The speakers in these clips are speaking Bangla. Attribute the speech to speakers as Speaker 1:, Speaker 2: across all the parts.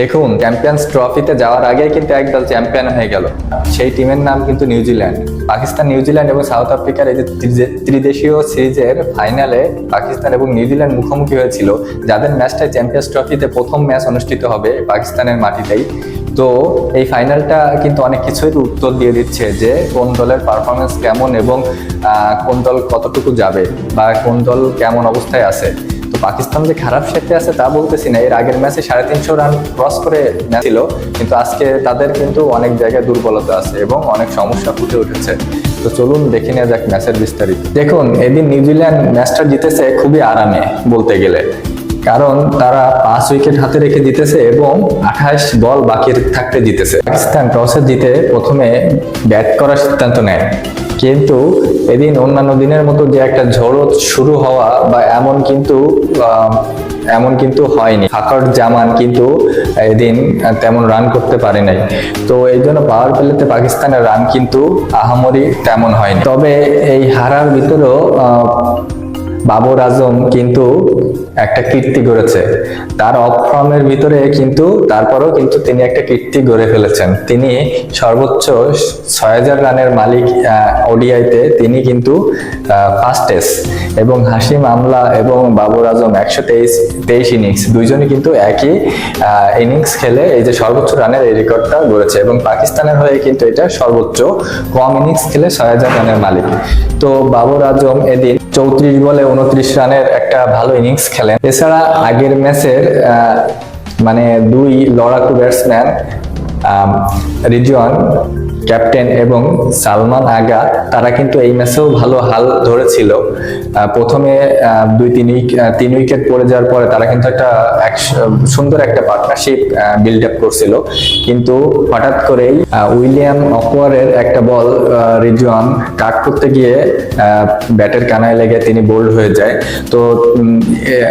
Speaker 1: দেখুন চ্যাম্পিয়ন্স ট্রফিতে যাওয়ার আগে কিন্তু একদল চ্যাম্পিয়ন হয়ে গেল। সেই টিমের নাম কিন্তু New Zealand Pakistan New Zealand এবং সাউথ আফ্রিকার এই যে ত্রিদেশীয় সিরিজের ফাইনালে পাকিস্তান এবং নিউজিল্যান্ড মুখোমুখি হয়েছিল। যাদের ম্যাচটা চ্যাম্পিয়ন্স ট্রফিতে প্রথম ম্যাচ অনুষ্ঠিত হবে পাকিস্তানের মাটিতেই। তো এই ফাইনালটা কিন্তু অনেক কিছুই উত্তর দিয়ে দিচ্ছে যে কোন দলের পারফরমেন্স কেমন এবং কোন দল কতটুকু যাবে বা কোন দল কেমন অবস্থায় আছে। পাকিস্তান যে খারাপ শেপে আছে তা বলতেছি না। এর আগের ম্যাচে সাড়ে তিনশো রান ক্রস করে ছিল, কিন্তু আজকে তাদের কিন্তু অনেক জায়গায় দুর্বলতা আছে এবং অনেক সমস্যা ফুটে উঠেছে। তো চলুন দেখে নেওয়া যাক ম্যাচের বিস্তারিত। দেখুন, এদিন নিউজিল্যান্ড ম্যাচটা জিতেছে খুবই আরামে বলতে গেলে। কারণ তারা পাঁচ উইকেট হাতে রেখে জিতেছে এবং আঠাশ বল বাকি থাকতে জিতেছে পাকিস্তান টসে জিতে প্রথমে ব্যাট করার সিদ্ধান্ত নেয়। কিন্তু এদিন অন্যান্য দিনের মতো যে একটা ঝড়ো শুরু হওয়া বা এমন কিন্তু এমন কিন্তু হয়নি। হাকার জামান কিন্তু এদিন তেমন রান করতে পারে নাই। তো এই জন্য পাওয়ার প্লেতে পাকিস্তানের রান কিন্তু আহামরি তেমন হয়নি। তবে এই হারার ভিতরেও বাবর আজম কিন্তু একটা কীর্তি গড়েছে। তার অফ ভিতরে কিন্তু, তারপরেও কিন্তু তিনি একটা কীর্তি গড়ে ফেলেছেন। তিনি সর্বোচ্চ ছয় হাজার রানের মালিক ওডিআইতে তিনি কিন্তু ফাস্টেস্ট এবং হাসিম আমলা এবং বাবর আজম একশো তেইশ তেইশ ইনিংস দুইজনই কিন্তু একই ইনিংস খেলে এই যে সর্বোচ্চ রানের এই রেকর্ডটা গড়েছে। এবং পাকিস্তানের হয়ে কিন্তু এটা সর্বোচ্চ কম ইনিংস খেলে ছয় হাজার রানের মালিক। তো বাবর আজম এদিন চৌত্রিশ বলে উনত্রিশ রানের একটা ভালো ইনিংস খেলেন। এছাড়া আগের ম্যাচের মানে দুই লড়াকু ব্যাটসম্যান রিজওয়ান ক্যাপ্টেন এবং সালমান আগা তারা কিন্তু এই ম্যাচেও ভালো হাল ধরেছিল। প্রথমে দুই, তিন তিন উইকেট পড়ে যাওয়ার পরে তারা কিন্তু একটা এক- সুন্দর একটা পার্টনারশিপ বিল্ড আপ করছিল। কিন্তু হঠাৎ করেই উইলিয়াম অকওয়ারের একটা বল রিজওয়ান কাট করতে গিয়ে ব্যাটের কানায় লেগে তিনি বোল্ড হয়ে যায়। তো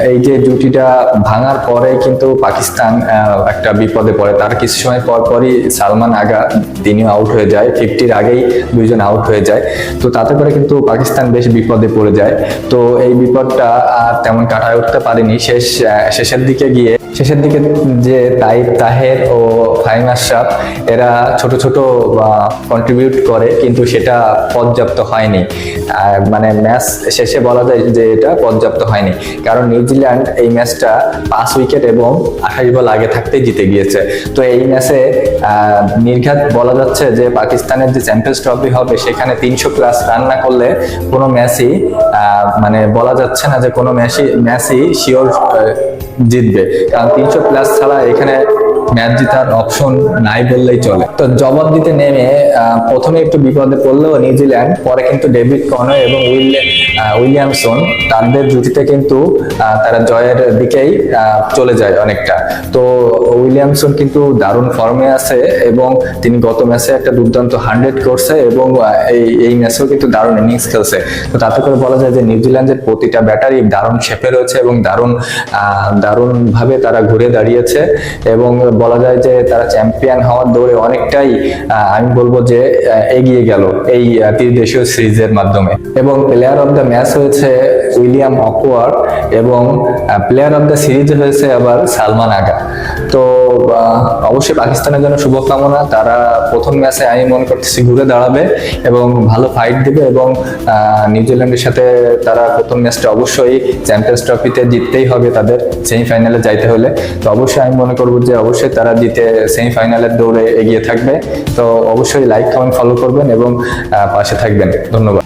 Speaker 1: এই যে জুটিটা ভাঙার পরে কিন্তু পাকিস্তান একটা বিপদে পড়ে। তার কিছু সময় পর পরই সালমান আগা তিনিও আউট হয়ে যায় ফিফটির আগেই দুইজন আউট হয়ে যায়। তো তাতে করে কিন্তু পাকিস্তান বেশ বিপদে পড়ে যায়। তো এই বিপদটা আর তেমন কাটায় উঠতে পারেনি। শেষ শেষের দিকে গিয়ে, শেষের দিকে যে তাইব তাহের ও ফাহিম আশরাফ, এরা ছোট ছোট কন্ট্রিবিউট করে, কিন্তু সেটা পর্যাপ্ত হয়নি। মানে ম্যাচ শেষে বলা যায় যে এটা পর্যাপ্ত হয়নি। কারণ নিউজিল্যান্ড এই ম্যাচটা পাঁচ উইকেট এবং আঠাশ বল আগে থাকতেই জিতে গিয়েছে। তো এই ম্যাচে নির্ঘাত বলা যাচ্ছে যে পাকিস্তানের যে চ্যাম্পিয়ন্স ট্রফি হবে সেখানে তিনশো প্লাস রান না করলে কোনো ম্যাচই মানে বলা যাচ্ছে না যে কোনো ম্যাচই ম্যাচই শিওর জিতবে। কারণ তিনশো প্লাস ছাড়া এখানে ম্যাচ জিতার অপশন নাই বললেই চলে। তো জবাব দিতে নেমে প্রথমে একটু বিপদে পড়লেও নিউজিল্যান্ড পরে কিন্তু ডেভিড কর্ন এবং উইলে- আহ, উইলিয়ামসন তাদের জুটিতে কিন্তু তারা জয়ের দিকেই চলে যায় অনেকটা। তো উইলিয়ামসন কিন্তু দারুণ ফর্মে আছে এবং তিনি গত ম্যাচে একটা দুর্দান্ত হান্ড্রেড করছে এবং এই এই ম্যাচেও কিন্তু দারুণ ইনিংস খেলছে। তো তাতে করে বলা যায় যে নিউজিল্যান্ডের প্রতিটা ব্যাটারি দারুণ শেপে রয়েছে এবং দারুণ আহ, দারুণ ভাবে তারা ঘুরে দাঁড়িয়েছে এবং বলা যায় যে তারা চ্যাম্পিয়ন হওয়ার দৌড়ে অনেকটাই আমি বলব যে এগিয়ে গেল এই ত্রিদেশীয় সিরিজের মাধ্যমে। এবং প্লেয়ার অফ দ্য ম্যাচ হয়েছে উইলিয়াম অকওয়ার এবং প্লেয়ার অফ দ্য সিরিজ হয়েছে আবার সালমান আগা। তো অবশ্যই পাকিস্তানের জন্য শুভকামনা। তারা প্রথম ম্যাচে আমি মনে করতেছি ঘুরে দাঁড়াবে এবং ভালো ফাইট দিবে এবং নিউজিল্যান্ডের সাথে তারা প্রথম ম্যাচটা অবশ্যই চ্যাম্পিয়ন্স ট্রফিতে জিততেই হবে তাদের সেমিফাইনালে যাইতে হলে। তো অবশ্যই আমি মনে করব যে অবশ্যই তারা জিতে সেমিফাইনালের দৌড়ে এগিয়ে থাকবে। তো অবশ্যই লাইক কমেন্ট ফলো করবেন এবং পাশে থাকবেন। ধন্যবাদ।